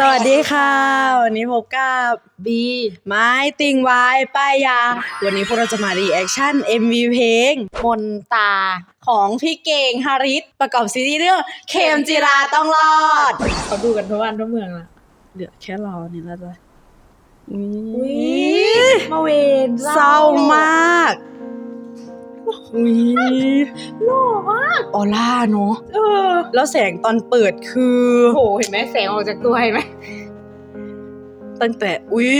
สวัสดีค่ะ วันนี้พบกับบีไม้ติงวายป้ายยา วันนี้พวกเราจะมารีแอคชั่น MV เพลงมนตาของพี่เก่งฮาริสประกอบซีรีส์เรื่องเข็มจิราต้องรอดเขาดูกันทั่วบ้านทั่วเมืองละเหลือแค่เรานี่แล้วจ้ะอุ๊ยมาเวนเศร้ามาก อุ้ยหล่อมากออร่าเนาะเออ แล้วแสงตอนเปิดคือโหเห็นไหมแสงออกจากตัวเห็นไหมตั้งแต่อุ้ย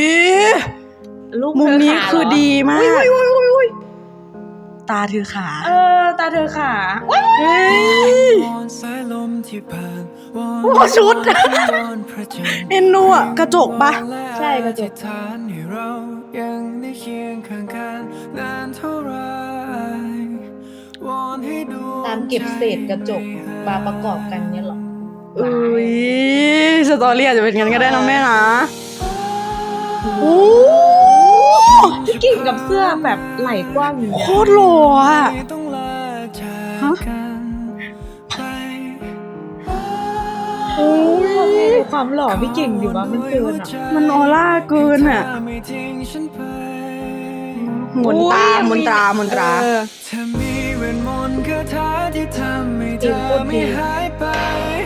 ลูกมุมนี้เธขาคือเหรดีมากอุ๊ยอุ๊ยอุ๊ยอุ๊ยตาเธอขา เออ ตาเธอขาเฮ้ยวอนสายลมที่ผ่านวอนโอ้ชุดวอนพระจันทร์เอ็นดูอะกระจกปะใช่กระจก ดวงตามเก็บเศษกระจกมาประกอบกันเนี่ยหรออุ้ยสตอรี่อาจจะเป็นงั้นก็ได้นะแม่นะโอ้พี่กิ่งกับเสื้อแบบไหล่กว้างอย่างโคเงี้ยตรหล่ออะไม่ต้องลาจากฮะกันไปโอ้ยความหล่อพี่กิ่งดิว่ามันเกินอะ มันออร่าเกินอะถ้าไม่ทิ้งฉันไปหมุนตาหมุนตราหมุนตรา เออเธอมีเวทมนต์คาถาที่ทำให้เธจริงอโคตรดีไม่หายไป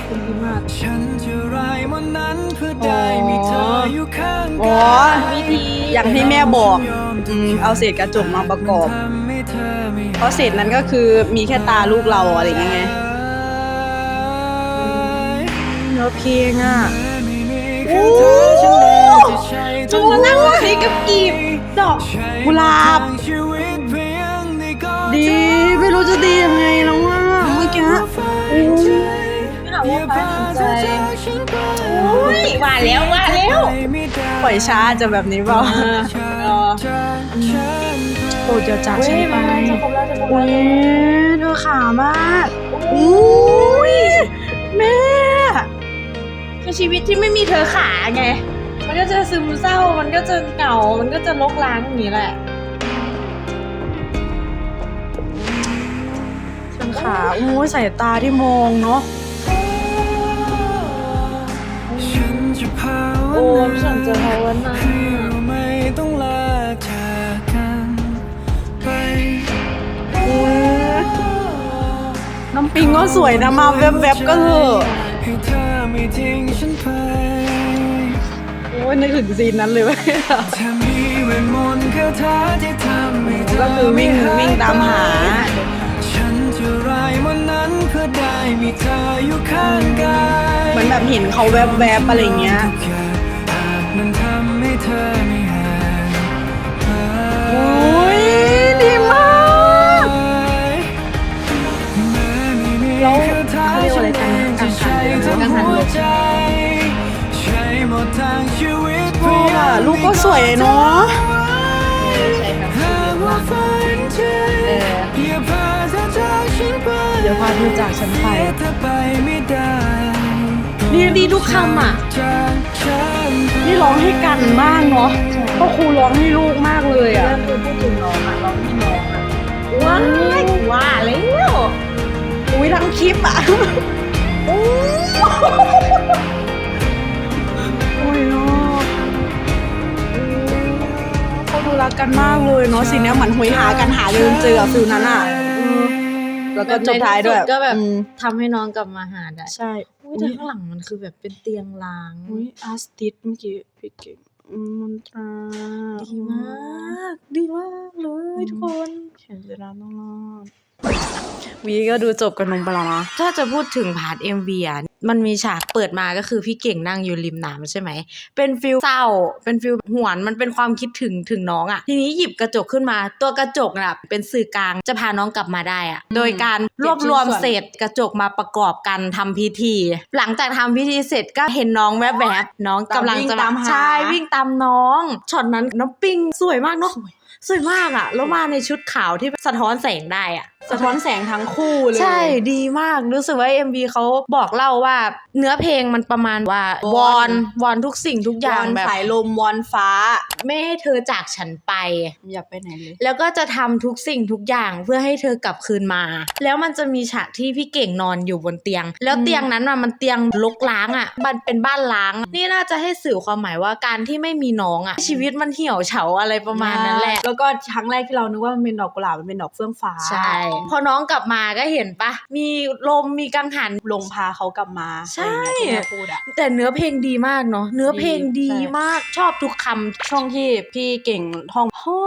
คุณดีมากฉันจะรายมันนั้นเพื่อได้มีเธออยู่ข้างอ๋กาอยวิธีอย่างที่แม่บอกอืมเอาเศษกระจกมาประกอบ ทำให้เธอไม่เพราะเศษนั้นก็คือมีแค่ตาลูกเราอะไรอย่างเงี้ยไงเนื้อเพลงอะโอ้ฉันจะจุงนั่งสีกับกีบดอกกุหลาบ ชีวิตเพียงได้กอดีไม่ รู้จะดียังไงแล้วว่าเมื่อกี้ไม่หาว่าฟ้าสนใจโอ้ยว่าแล้วว่าแล้วปล่อยช้าจะแบบนี้เปล่าโอ้เจะจากฉันไปจะครบแล้วจะครบอุ้แล้วยเธอขามากอุ้ยแม่คือชีวิตที่ไม่มีเธอขาไง มันก็จะซึมเศร้า มันก็จะเหงา มันก็จะลกล้างอย่างนี้แหละ ขาอุ้ยสายตาที่มองเนาะฉันจะภาวโอ้นาฉันจะภาวนาให้เราไม่ต้องลาจากกันไปน้ำปิงก็สวยนะมาแวบๆก็เถอะให้เธอไม่ทิ้งฉันไปโอ้ยนึกถึงซีนนั้นเลยเว้ยเธอมีเวทมนต์คาถาที่ทำให้เธอก็คือวิ่งวิ่งตามหา นั้นเพื่อได้มีเธออยู่ข้างกายเหมือนแบบเห็นเขาแวบๆอะไรเงี้ยทุกอย่างหากมันทำให้เธอไม่ห่างโอ้ยดีมากแล้วเขาเรียกว่าอะไรกันกังหันกังหันหัวใจใช้หมดทางชีวิตชอบอะลูกก็สวยเนาะ ยวพาเธอจากฉันไปเธอไปไม่ได้ดีดีทุกคำอะจากฉันไปนี่ร้องให้กันมากเนาะก็ครูร้องให้ลูกมากเลยอะเริ่มพูดถึงน้องอะร้องที่น้องอะว้ายว่าแล้วอุ้ยทั้งคลิปอะโอ้ยเนาะเขาดูรักกันมากเลยเนาะสิ่งเนี้ยเหมือนหุยหากันหาจนเจอฟิลนั้นอะเออ แล้วก็จบท้ายด้วยก็แบบอืมทำให้น้องกลับมาหาได้ ใช่อุ้ยแต่ข้างหลังมันคือแบบเป็นเตียงล้างอุ้ยอาร์ติสเมื่อกี้พี่เก่งอืมมนตรา ดีมาก ดีมากเลยทุกคนเขียนจะรักต้องรอด วีก็ดูจบกันลงไปแล้วนะถ้าจะพูดถึงพาร์ทเอ็มวีอะมันมีฉากเปิดมาก็คือพี่เก่งนั่งอยู่ริมน้ำใช่ไหม เป็นฟิลเศร้า เป็นฟิลหวน มันเป็นความคิดถึงถึงน้องอะ ทีนี้หยิบกระจกขึ้นมา ตัวกระจกน่ะเป็นสื่อกลางจะพาน้องกลับมาได้อะ โดยการรวบรวมเศษกระจกมาประกอบกันทำพิธี หลังจากทำพิธีเสร็จก็เห็นน้องแวบๆน้องกำลังจะวิ่งตามหาใช่วิ่งตามน้อง ช็อตนั้นน้องปิงสวยมากเนาะสวยมากอะ แล้วมาในชุดขาวที่สะท้อนแสงได้อะ สะท้อนแสงทั้งคู่เลย ใช่ดีมากรู้สึกว่า MV เขาบอกเล่าว่า เนื้อเพลงมันประมาณว่าววออนนวอนทุกสิ่งทุกอย่างวอนแบบสายลมวอนฟ้า ไม่ให้เธอจากฉันไป อย่าไปไหนเลย แล้วก็จะทำทุกสิ่งทุกอย่างเพื่อให้เธอกลับคืนมา แล้วมันจะมีฉากที่พี่เก่งนอนอยู่บนเตียง แล้วอืมเตียงนั้นน่ะมันเตียงลกล้างอะมันเป็นบ้านล้าง นี่น่าจะให้สื่อความหมายว่าการที่ไม่มีน้องอะชีวิตมันเหี่ยวเฉาอะไรประมาณนั้นแหละแล้วก็ครั้งแรกที่เรานึกว่ามันเป็นดอกกุหลาบมันเป็นดอกเฟื่องฟ้าใช่พอน้องกลับมาก็เห็นปะมีลมมีกังหันลงพาเขากลับมาใช่ อะไรอย่างเงี้ยที่แม่พูดอะแต่เนื้อเพลงดีมากเนาะเนื้อเพลงดีใช่มากชอบทุกคำ ช่วงที่พี่เก่งท่องพ่อ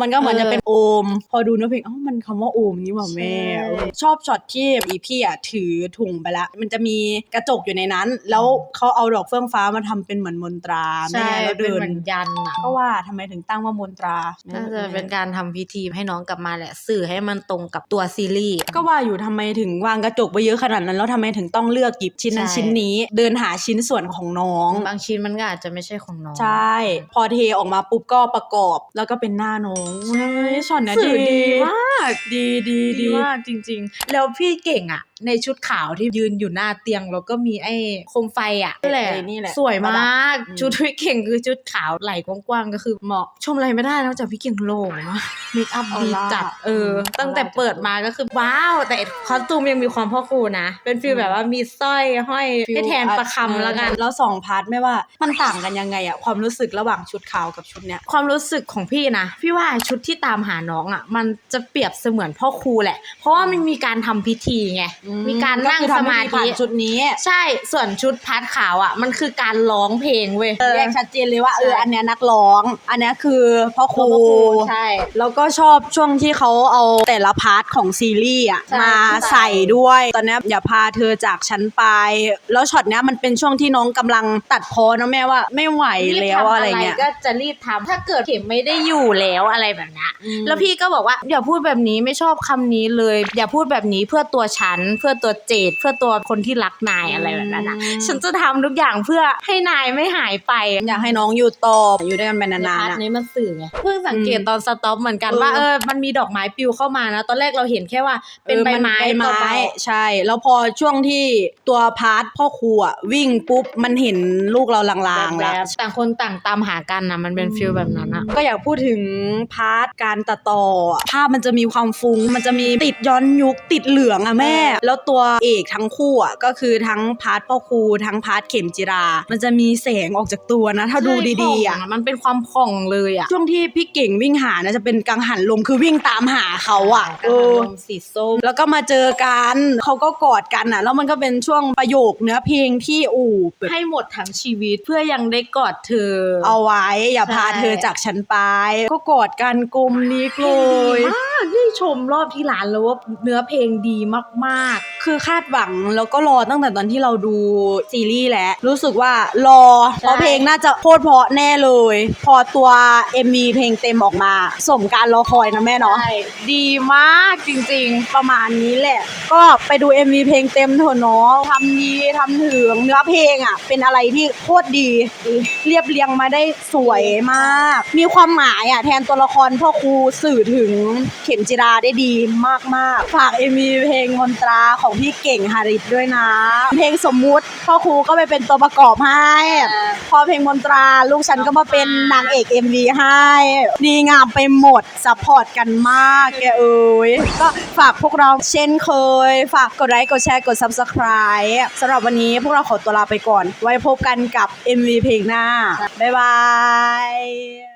มันก็เหมือนเออจะเป็นโอม พอดูเนื้อเพลงเอ้ามันคำว่าโอมนี่หว่าแม่ใช่เออชอบช็อตที่อีพี่อะถือถุงไปละ มันจะมีกระจกอยู่ในนั้น แล้วเขาเอาดอกเฟื่องฟ้ามาทำเป็นเหมือนมนตราใช่แม่แล้วเป็นเดิเหมือนยันอะก็ว่าทำไมถึงตั้งว่ามนตราน่าจะเป็นการทำพิธีให้น้องกลับมาแหละสื่อให้มันตรงกับตัวซีรีส์ก็ว่าอยู่ทำไมถึงวางกระจกไปเยอะขนาดนั้น แล้วทำไมถึงต้องเลือกหยิบชิ้นนั้นใช่ชิ้นนี้ เดินหาชิ้นส่วนของน้อง บางชิ้นมันก็อาจจะไม่ใช่ของน้องใช่ พอเทออกมาปุ๊บก็ประกอบ แล้วก็เป็นหน้าน้องใช่ช็อตเนี้ยสื่อดีมาก ดีดีดีดีมากจริง ๆ แล้วพี่เก่งอะ ในชุดขาวที่ยืนอยู่หน้าเตียงแล้วก็มีไอ้โคมไฟอะนั่นแหละไอ้นี่แหละสวยมากอืมชุดพี่เก่งคือชุดขาวไหล่กว้างๆก็คือเหมาะชมอะไรไม่ได้นอกจากพี่เก่งโหล่มากเมคอัพออดีร่าจัดเอออืมตั้งแต่ออร่าเปิดมาก็คือว้าว แต่คอสตูมยังมีความพ่อครูนะ เป็นฟีลแบบว่ามีสร้อยห้อยให้แทนประคำแล้วกันแล้วสองพาร์ทไม่ว่ามันต่างกันยังไงอะความรู้สึกระหว่างชุดขาวกับชุดเนี้ยความรู้สึกของพี่นะ พี่ว่าชุดที่ตามหาน้องอะมันจะเปรียบเสมือนพ่อครูแหละ เพราะว่ามันมีการทำพิธีไงมีการนั่งก็คือสทำมาให้ธิผ่านชุดนี้ ใช่ส่วนชุดพัดขาวอะ มันคือการร้องเพลงเว้ยแยกชัดเจนเลยว่าเออใช่อันเนี้ยนักร้อง อันเนี้ยคือพ่อครูใช่แล้วก็ชอบช่วงที่เขาเอาแต่ละพาร์ทของซีรีส์อะใช่มาใส่ด้วย ตอนเนี้ยอย่าพาเธอจากฉันไป แล้วช็อตเนี้ยมันเป็นช่วงที่น้องกำลังตัดพอนะแม่ว่าไม่ไหวแล้วอะไรเงี้ยก็จะรีบทำถ้าเกิดเข็มไม่ได้อยู่แล้วอะไรแบบเนี้ยแล้วพี่ก็บอกว่าอย่าพูดแบบนี้ไม่ชอบคำนี้เลย อย่าพูดแบบนี้เพื่อตัวฉันเพื่อตัวเจดเพื่อตัวคนที่รักนายอะไรแบบนั้นนะอืมฉันจะทำทุกอย่างเพื่อให้นายไม่หายไป อยากให้น้องอยู่ต่ออยู่ด้วยกันไปในนานพาร์ทๆอะนี้มันสื่อไงเพิ่งสังเกตตอนสต็อปเหมือนกันเออว่าเออมันมีดอกไม้ปลิวเข้ามานะตอนแรกเราเห็นแค่ว่าเป็นออใบไม้ใบไม้เบาใช่ แล้วพอช่วงที่ตัวพาร์ทพ่อครูอะวิ่งปุ๊บมันเห็นลูกเราๆลางๆแบแล้วบๆต่างคนต่างตามหากันนะมันเป็นฟิลแบบนั้นอะก็อยากพูดถึงพาร์ทการตัดต่ออะภาพมันจะมีความฟุง้ง มันจะมีติดย้อนยุคติดเหลืองอะแม่แล้วตัวเอกทั้งคู่อะก็คือทั้งพาร์ทพ่อครูทั้งพาร์ทเข็มจิรา มันจะมีแสงออกจากตัวนะ ถ้าดูดีๆอะใช่ผ่งมันเป็นความผ่องเลยอะช่วงที่พี่เก่งวิ่งหานะจะเป็นกังหันลมคือวิ่งตามหาเขาอะเออลมสีส้มแล้วก็มาเจอกันเขาก็กอดกันอะแล้วมันก็เป็นช่วงประโยคเนื้อเพลงที่อู่แบบให้หมดทั้งชีวิตเพื่อยังได้กอดเธอ เอาไว้อย่าพาใช่เธอจากฉันไป ก็กอดกันกลมนี้เลดีย มากนี่ชมรอบที่ร้านแล้วว่าเนื้อเพลงดีมากคือคาดหวังแล้วก็รอตั้งแต่ตอนที่เราดูซีรีส์แล้วรู้สึกว่ารอ เพราะเพลงน่าจะโคตรเพราะแน่เลย พอตัว MV เพลงเต็มออกมา สมการรอคอยนะแม่ๆเนาะใช่ดีมากจริงประมาณนี้แหละ ก็ไปดู MV เพลงเต็มเถอะเนาะทำดีทำถึงเนื้อเพลงอะ เป็นอะไรที่โคตรดี เรียบเรียงมาได้สวยมาก มีความหมายอะแทนตัวละครพ่อครูสื่อถึงเข็มจิราได้ดีมากๆ ฝาก MV เพลงมนตราของพี่เก่งฮาริสด้วยนะ เพลงสมมุติพ่อครูก็ไปเป็นตัวประกอบให้ พอเพลงมนตราลูกฉันก็มาเป็นนางเอก MV ให้ ดีงามไปหมดซัพพอร์ตกันมากแกเอ้ยก็ฝากพวกเราเช่นเคย ฝากกดไลค์กดแชร์กด Subscribe สำหรับวันนี้พวกเราขอตัวลาไปก่อน ไว้พบกันกับ MV เพลงหน้า บ๊ายบาย